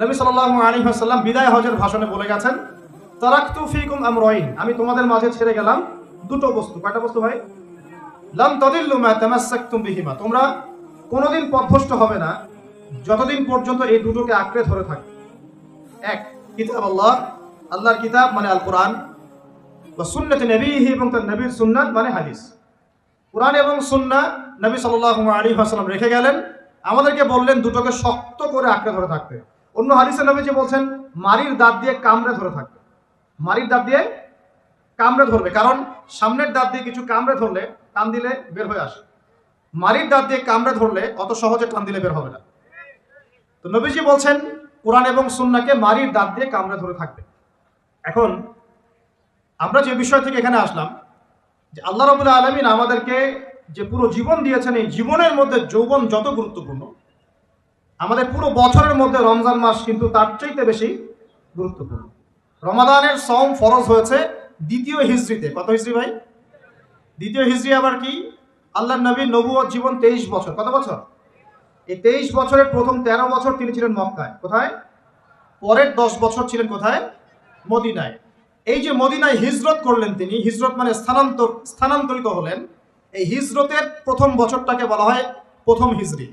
নবী সাল্লাল্লাহু আলাইহি ওয়াসাল্লাম বিদায় হজের ভাষণে বলে গেছেন, তারাকতু ফিকুম আমরাইন। আমি তোমাদের মাঝে ছেড়ে গেলাম দুটো বস্তু। কয়টা বস্তু ভাই? লাম তাদিল্লু মা বিহিমা। তোমরা কোনোদিন পথভ্রষ্ট হবে না, যতদিন পর্যন্ত এই দুটোকে আঁকড়ে ধরে থাকবে। এক, কিতাব আল্লাহ। আল্লাহর কিতাব মানে আল কোরআন বা সুন্নত নবীহি এবং তার নবীর সুন্নাত মানে হাদিস। কোরআন এবং সুন্না নবী সাল্লাল্লাহু আলাইহি ওয়াসাল্লাম রেখে গেলেন। আমাদেরকে বললেন দুটোকে শক্ত করে আঁকড়ে ধরে থাকতে। অন্য হাদিসে নবী যে বলছেন, মারির দাঁত দিয়ে কামড়ে ধরে থাকবে। মারির দাঁত দিয়ে কামড়ে ধরবে, কারণ সামনের দাঁত দিয়ে কিছু কামড়ে ধরলে টান দিলে বের হয়ে আসে। মারির দাঁত দিয়ে কামড়ে ধরলে অত সহজে টান দিলে বের হবে না। তো নবীজি বলছেন, কোরআন এবং সুন্নাকে মারির দাঁত দিয়ে কামড়ে ধরে থাকবে। এখন আমরা যে বিষয় থেকে এখানে আসলাম, যে আল্লাহ রবুল্লা আলমিন আমাদেরকে যে পুরো জীবন দিয়েছেন, এই জীবনের মধ্যে যৌবন যত গুরুত্বপূর্ণ আমাদের পুরো বছরের মধ্যে রমজান মাস কিন্তু তার চাইতে বেশি গুরুত্বপূর্ণ। রমাদানের সম ফরজ হয়েছে দ্বিতীয় হিজড়িতে। কত হিজড়ি ভাই? দ্বিতীয় হিজড়ি আবার কি? আল্লাহ নবী নবুয় জীবন তেইশ বছর। কত বছর? এই তেইশ বছরের প্রথম তেরো বছর তিনি ছিলেন মক্কায়। কোথায়? পরের দশ বছর ছিলেন কোথায়? মদিনায়। এই যে মদিনায় হিজরত করলেন তিনি, হিজরত মানে স্থানান্তর স্থানান্তরিত হলেন, এই হিজরতের প্রথম বছরটাকে বলা হয় প্রথম হিজরি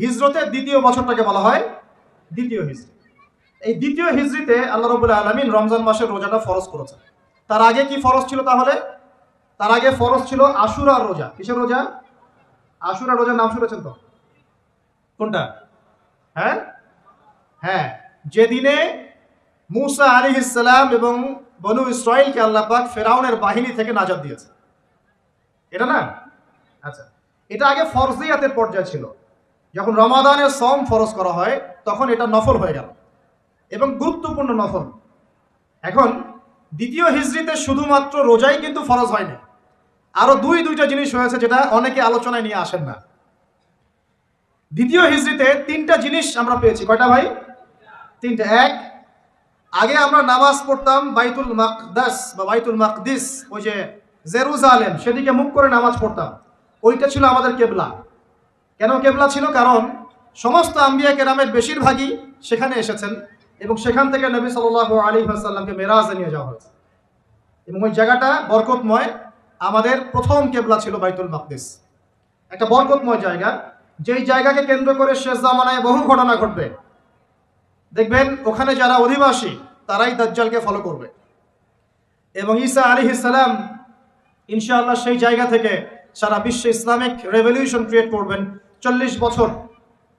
হিজরতের দ্বিতীয় বছরটাকে বলা হয় দ্বিতীয় হিজরি। এই দ্বিতীয় হিজরিতে আল্লাহ রবুল্লা আলমিন রমজান মাসের রোজাটা ফরজ করেছে তার আগে কি ফরজ ছিল তাহলে? তার আগে ফরজ ছিল আশুরার রোজা। কিসের রোজা? আশুরা রোজার নাম শুনেছেন তো? কোনটা? হ্যাঁ? হ্যাঁ। যেদিনে মুসা আলী ইসলাম এবং বনু ইসরাইলকে আল্লাহ পাক ফেরাউনের বাহিনী থেকে নাজাদ দিয়েছে। এটা না? আচ্ছা। এটা আগে ফরজিয়াতের পর্যায়ে ছিল। যখন রমাদানের সম ফরজ করা হয়, তখন এটা নফল হয়ে গেল এবং গুরুত্বপূর্ণ নফল। এখন দ্বিতীয় হিজড়িতে শুধুমাত্র রোজাই কিন্তু ফরজ হয়নি আরও দুই, দুইটা জিনিস হয়েছে যেটা অনেকে আলোচনায় নিয়ে আসেন না। দ্বিতীয় হিজড়িতে তিনটা জিনিস আমরা পেয়েছি। কয়টা ভাই? তিনটা। এক, আগে আমরা নামাজ পড়তাম বাইতুল মাকদাস বা বাইতুল মাকদিস, ওই যে জেরুজালেম, সেদিকে মুখ করে নামাজ পড়তাম। ওইটা ছিল আমাদের কেবলা। কেন কেবলা ছিল? কারণ সমস্ত আম্বিয়া কেরামের বেশিরভাগই সেখানে এসেছেন এবং সেখান থেকে নবী সাল্লাহ আলী আসাল্লামকে মেরাজে নিয়ে যাওয়া হয়েছে। এবং ওই জায়গাটা বরকতময় আমাদের প্রথম কেবলা ছিল বাইতুল মাকদিস। একটা বরকতময় জায়গা। যেই জায়গাকে কেন্দ্র করে শেষ জামানায় বহু ঘটনা ঘটবে। দেখবেন, ওখানে যারা অধিবাসী, তারাই দাজ্জালকে ফলো করবে। এবং ঈসা আলী ইসালাম ইনশাআল্লাহ সেই জায়গা থেকে সারা বিশ্বে ইসলামিক রেভলিউশন ক্রিয়েট করবেন। চল্লিশ বছর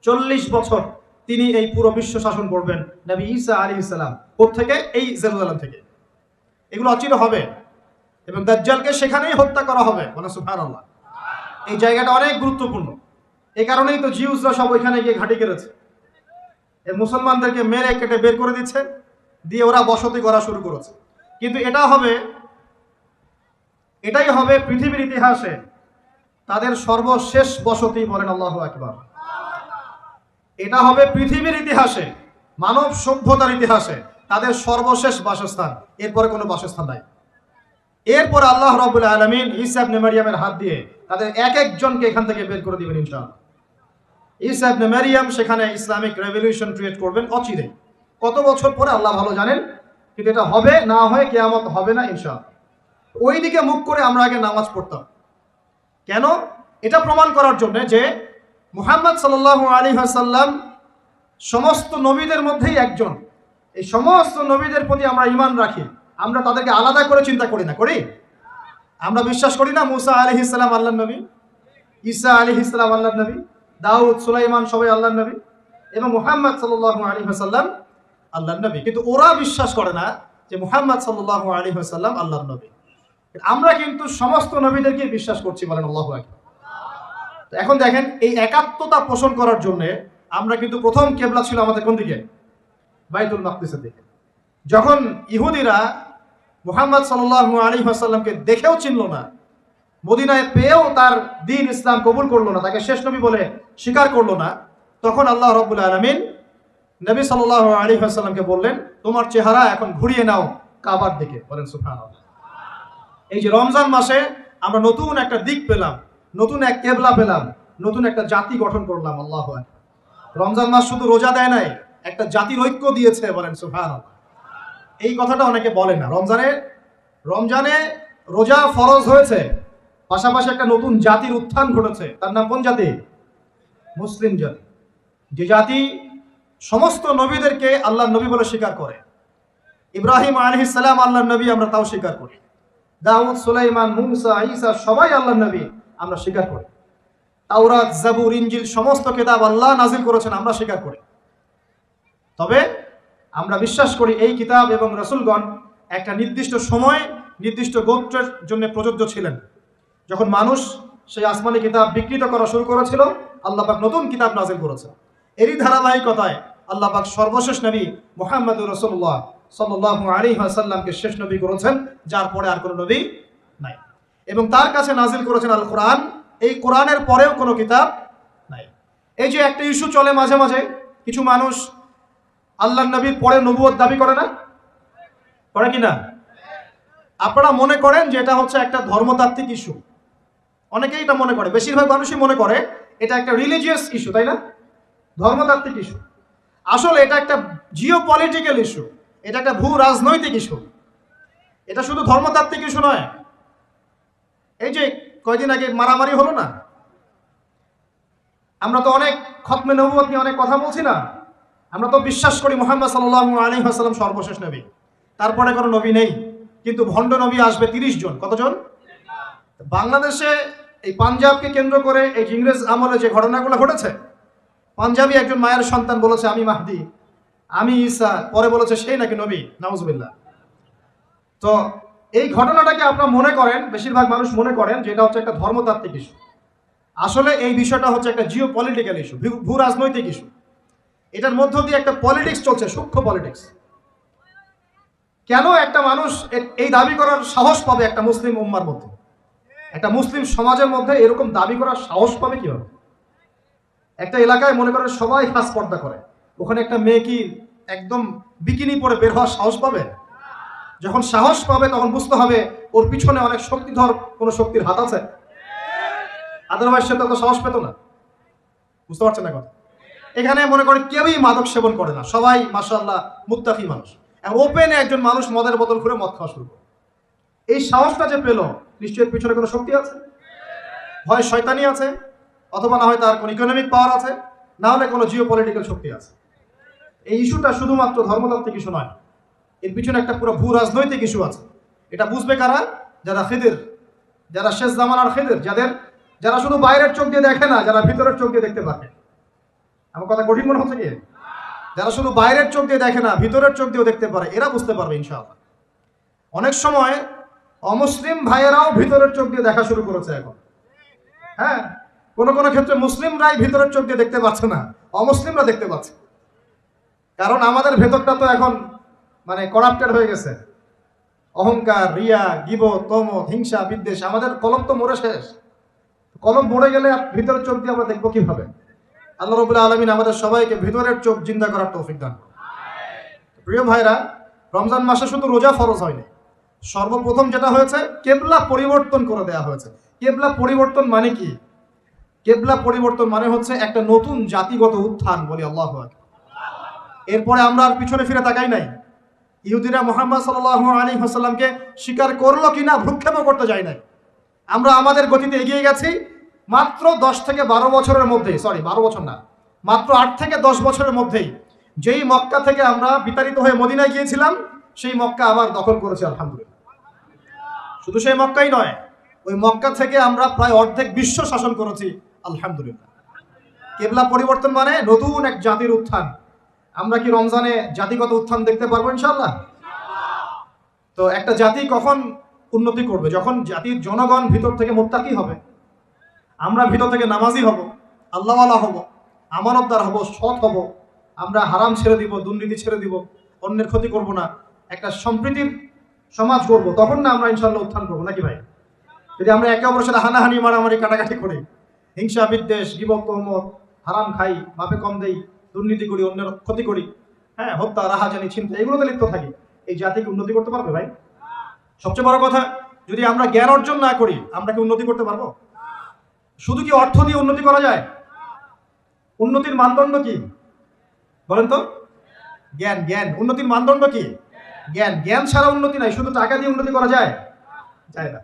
চল্লিশ বছর তিনি এই পুরো বিশ্ব শাসন করবেন। নবী ঈসা আলী ইসলাম থেকে এই জেরুজালাম থেকে। এগুলো অচির হবে। এবং দাজ্জালকে সেখানেই হত্যা করা হবে। মানে আল্লাহ এই জায়গাটা অনেক গুরুত্বপূর্ণ। এই কারণেই তো জিউসরা সব ওইখানে গিয়ে ঘাঁটি কেড়েছে। মুসলমানদেরকে মেরে কেটে বের করে দিচ্ছে, দিয়ে ওরা বসতি করা শুরু করেছে। কিন্তু এটা হবে, এটাই হবে পৃথিবীর ইতিহাসে তাদের সর্বশেষ বসতি বলেন আল্লাহ আকবার। এটা হবে পৃথিবীর ইতিহাসে, মানব সভ্যতার ইতিহাসে তাদের সর্বশেষ বাসস্থান। এরপরে কোনো বাসস্থান নাই। এরপর আল্লাহ রবুল আলমিন ইসাব নেমারিয়ামের হাত দিয়ে তাদের এক একজনকে এখান থেকে বের করে দিবেন ইনশাআল্লাহ। ইসাব নেমারিয়াম সেখানে ইসলামিক রেভলিউশন ক্রিয়েট করবেন অচিরে। কত বছর পরে আল্লাহ ভালো জানেন, কিন্তু এটা হবে না হয় কেয়ামত হবে না ইনশাআল্লাহ। ওই দিকে মুখ করে আমরা আগে নামাজ পড়তাম। কেন? এটা প্রমাণ করার জন্য যে মুহাম্মদ সাল্লাল্লাহু আলী হাসাল্লাম সমস্ত নবীদের মধ্যেই একজন। এই সমস্ত নবীদের প্রতি আমরা ইমান রাখি। আমরা তাদেরকে আলাদা করে চিন্তা করি না, করি? আমরা বিশ্বাস করি না মুসা আলি ইসলাম আল্লাহ নবী, ঈসা আলী ইসলাম আল্লাহ নবী, দাউদ, সুলাইমান সবাই আল্লাহ নবী এবং মুহাম্মদ সাল্লাহ আলী হাসাল্লাম আল্লাহ নবী। কিন্তু ওরা বিশ্বাস করে না যে মুহাম্মদ সাল্লাহ আলী হাসাল্লাম আল্লাহ নবী। আমরা কিন্তু সমস্ত নবীদেরকে বিশ্বাস করছি বলেন আল্লাহ এখন দেখেন, এই একাত্মতা পোষণ করার জন্য আমরা কিন্তু প্রথম কেবলা ছিল আমাদের কোন দিকে? বাইতুল মাকদিসের দিকে। যখন ইহুদিরা মোহাম্মদ সাল্লাল্লাহু আলাইহি ওয়াসাল্লামকে দেখেও চিনল না, মদিনায় পেয়েও তার দিন ইসলাম কবুল করল না, তাকে শেষ নবী বলে স্বীকার করল না, তখন আল্লাহ রব্বুল আলমিন নবী সাল্লাল্লাহু আলাইহি ওয়াসাল্লামকে বললেন, তোমার চেহারা এখন ঘুরিয়ে নাও কাবার দিকে। বলেন সুবহানাল্লাহ। এই যে রমজান মাসে আমরা নতুন একটা দিক পেলাম, নতুন এক কেবলা পেলাম, নতুন একটা জাতি গঠন করলাম, আল্লাহ রমজান মাস শুধু রোজা দেয় নাই, একটা জাতির ঐক্য দিয়েছে বলেন সুফান এই কথাটা অনেকে বলে না। রমজানে রমজানে রোজা ফরজ হয়েছে, পাশাপাশি একটা নতুন জাতির উত্থান ঘটেছে। তার নাম কোন জাতি? মুসলিম জাতি। যে জাতি সমস্ত নবীদেরকে আল্লাহ নবী বলে স্বীকার করে। ইব্রাহিম আলহিসাল্লাম আল্লাহ নবী আমরা তাও স্বীকার করি। দাউদ, সুলাইমান, মুসা, ঈসা, সবাই আল্লাহ নবী, আমরা স্বীকার করি। তাওরাত, জাবুর ইঞ্জিল সমস্ত কিতাব আল্লাহ নাজিল করেছেন, আমরা স্বীকার করি। তবে আমরা বিশ্বাস করি এই কিতাব এবং রসুলগণ একটা নির্দিষ্ট সময়, নির্দিষ্ট গোত্রের জন্য প্রযোজ্য ছিলেন। যখন মানুষ সেই আসমানি কিতাব বিকৃত করা শুরু করেছিল, আল্লাহ পাক নতুন কিতাব নাজিল করেছে এরই ধারাবাহিকতায় আল্লাহ পাক সর্বশেষ নবী মোহাম্মদ রসুল্লাহ সাল্লাহ আলী আসাল্লামকে শেষ নবী করেছেন, যার পরে আর কোনো নবী নাই। এবং তার কাছে নাজিল করেছেন আল কোরআন। এই কোরআনের পরেও কোনো কিতাব নাই। এই যে একটা ইস্যু চলে মাঝে মাঝে, কিছু মানুষ আল্লাহ নবীর পরে নবুয়ত দাবি করে না? করে কি না? আপনারা মনে করেন যে এটা হচ্ছে একটা ধর্মতাত্ত্বিক ইস্যু? অনেকেই এটা মনে করে, বেশিরভাগ মানুষই মনে করে এটা একটা রিলিজিয়াস ইস্যু তাই না? ধর্মতাত্ত্বিক ইস্যু। আসলে এটা একটা জিও পলিটিক্যাল ইস্যু এটা একটা ভূ রাজনৈতিক ইস্যু। এটা শুধু ধর্মতাত্ত্বিক ইস্যু নয়। এই যে কয়দিন আগে মারামারি হলো না? আমরা তো অনেক খতমে নবুয়ত নিয়ে অনেক কথা বলছি না। আমরা তো বিশ্বাস করি মোহাম্মদ সাল্লাহ আলী হাসালাম সর্বশেষ নবী। তারপরে কোনো নবী নেই। কিন্তু ভণ্ড নবী আসবে তিরিশ জন। কতজন? বাংলাদেশে এই পাঞ্জাবকে কেন্দ্র করে এই ইংরেজ আমলে যে ঘটনাগুলো ঘটেছে, পাঞ্জাবি একজন মায়ের সন্তান বলেছে, আমি মাহদি। আমি ঈসা, পরে বলেছে সেই নাকি নবী? নাউজুবিল্লাহ। তো এই ঘটনাটাকে আপনারা মনে করেন, বেশিরভাগ মানুষ মনে করেন যে এটা হচ্ছে একটা ধর্মতাত্ত্বিক ইস্যু আসলে এই বিষয়টা হচ্ছে একটা জিও পলিটিক্যাল ইস্যু ভূ রাজনৈতিক ইস্যু এটার মধ্য দিয়ে একটা পলিটিক্স চলছে, সূক্ষ্ম পলিটিক্স কেন একটা মানুষ এই দাবি করার সাহস পাবে একটা মুসলিম উম্মার মধ্যে? একটা মুসলিম সমাজের মধ্যে এরকম দাবি করার সাহস পাবে কীভাবে? একটা এলাকায় মনে করেন সবাই হাস পর্দা করে। ওখানে একটা মেয়ে কি একদম বিকিনি পরে বের হওয়ার সাহস পাবে? যখন সাহস পাবে, তখন বুঝতে হবে ওর পিছনে অনেক শক্তিধর কোনো শক্তির হাত আছে। আদারওয়াইজ সে তো সাহস পেত না। বুঝতে পারছেন না কথা? এখানে মনে করে কেউই মাদক সেবন করে না। সবাই মাসাল্লাহ মুত্তাকি মানুষ। ওপেনে একজন মানুষ মদের বোতল খুলে মদ খাওয়া শুরু করে। এই সাহসটা যে পেল, নিশ্চয়ই পিছনে কোনো শক্তি আছে? হয় শয়তানি আছে? অথবা না হয় তার কোনো ইকোনমিক পাওয়ার আছে? না হলে কোনো জিও পলিটিক্যাল শক্তি আছে? এই ইস্যুটা শুধুমাত্র ধর্মতাত্ত্বিক ইস্যু নয়। এর পিছনে একটা পুরো ভূ রাজনৈতিক ইস্যু আছে। এটা বুঝবে কারা? যারা খেদের, যারা শেষ জামানার খেদের, যাদের, যারা শুধু বাইরের চোখ দিয়ে দেখে না, যারা ভিতরের চোখ দিয়ে দেখতে পারে আমার কথা কঠিন মনে হচ্ছে কি? যারা শুধু বাইরের চোখ দিয়ে দেখে না, ভিতরের চোখ দিয়েও দেখতে পারে, এরা বুঝতে পারবে ইনশাআল্লাহ। অনেক সময় অমুসলিম ভাইয়েরাও ভিতরের চোখ দিয়ে দেখা শুরু করেছে এখন। হ্যাঁ? কোনো কোনো ক্ষেত্রে মুসলিমরাই ভিতরের চোখ দিয়ে দেখতে পাচ্ছে না, অমুসলিমরা দেখতে পাচ্ছে। কারণ আমাদের ভেতরটা তো এখন মানে করাপ্টেড হয়ে গেছে। অহংকার, রিয়া গিব তম হিংসা, বিদ্বেষ, আমাদের কলম তো মরে শেষ। কলম মরে গেলে আর ভিতরের চোখ দিয়ে আমরা দেখব কীভাবে? আল্লাহ রবুল্লাহ আলমিন আমাদের সবাইকে ভিতরের চোখ জিন্দা করার তৌফিক দান। প্রিয় ভাইরা, রমজান মাসে শুধু রোজা ফরজ হয়নি। সর্বপ্রথম যেটা হয়েছে, কেবলা পরিবর্তন করে দেয়া হয়েছে। কেবলা পরিবর্তন মানে কি? কেবলা পরিবর্তন মানে হচ্ছে একটা নতুন জাতিগত উত্থান বলি আল্লাহ এরপরে আমরা আর পিছনে ফিরে তাকাই নাই। ইহুদিরা মোহাম্মদ সাল্লাহ আলী হাসাল্লামকে স্বীকার করল কিনা, ভ্রুক্ষেপও করতে যায় নাই। আমরা আমাদের গতিতে এগিয়ে গেছি মাত্র দশ থেকে বারো বছরের মধ্যেই সরি বারো বছর না, মাত্র আট থেকে দশ বছরের মধ্যেই। যেই মক্কা থেকে আমরা বিতাড়িত হয়ে মদিনায় গিয়েছিলাম, সেই মক্কা আবার দখল করেছে, আলহামদুলিল্লাহ। শুধু সেই মক্কাই নয়, ওই মক্কা থেকে আমরা প্রায় অর্ধেক বিশ্ব শাসন করেছি, আলহামদুলিল্লাহ। কেবলা পরিবর্তন মানে নতুন এক জাতির উত্থান। আমরা কি রমজানে জাতিগত উত্থান দেখতে পারব ইনশাল্লাহ তো একটা জাতি কখন উন্নতি করবে? যখন জাতির জনগণ ভিতর থেকে মোত্তাকি হবে, আমরা ভিতর থেকে নামাজি হব, আল্লাহওয়ালা হব, আমানতদার হব, সৎ হব, আমরা হারাম ছেড়ে দিব, দুর্নীতি ছেড়ে দিব, অন্যের ক্ষতি করব না, একটা সম্প্রীতির সমাজ করব তখন না আমরা ইনশাল্লাহ উত্থান করব, নাকি ভাই? যদি আমরা একে অপরের সাথে হানাহানি, মারামারি, কাটাকাটি করি, হিংসা, বিদ্বেষ গিবক তহমত, হারাম খাই বাপে কম দেই দুর্নীতি করি, অন্যের ক্ষতি করি হ্যাঁ হত্যা, রাহাজানি চিন্তা এগুলোতে লিপ্ত থাকি। এই জাতিকে উন্নতি করতে পারবে ভাই? সবচেয়ে বড় কথা, যদি আমরা জ্ঞান অর্জন না করি, আমরা কি উন্নতি করতে পারব? শুধু কি অর্থ দিয়ে উন্নতি করা যায়? উন্নতির মানদণ্ড কি? বলেন তো। জ্ঞান জ্ঞান, উন্নতির মানদণ্ড কি? জ্ঞান জ্ঞান ছাড়া উন্নতি নাই, শুধু টাকা দিয়ে উন্নতি করা যায়? যায় না।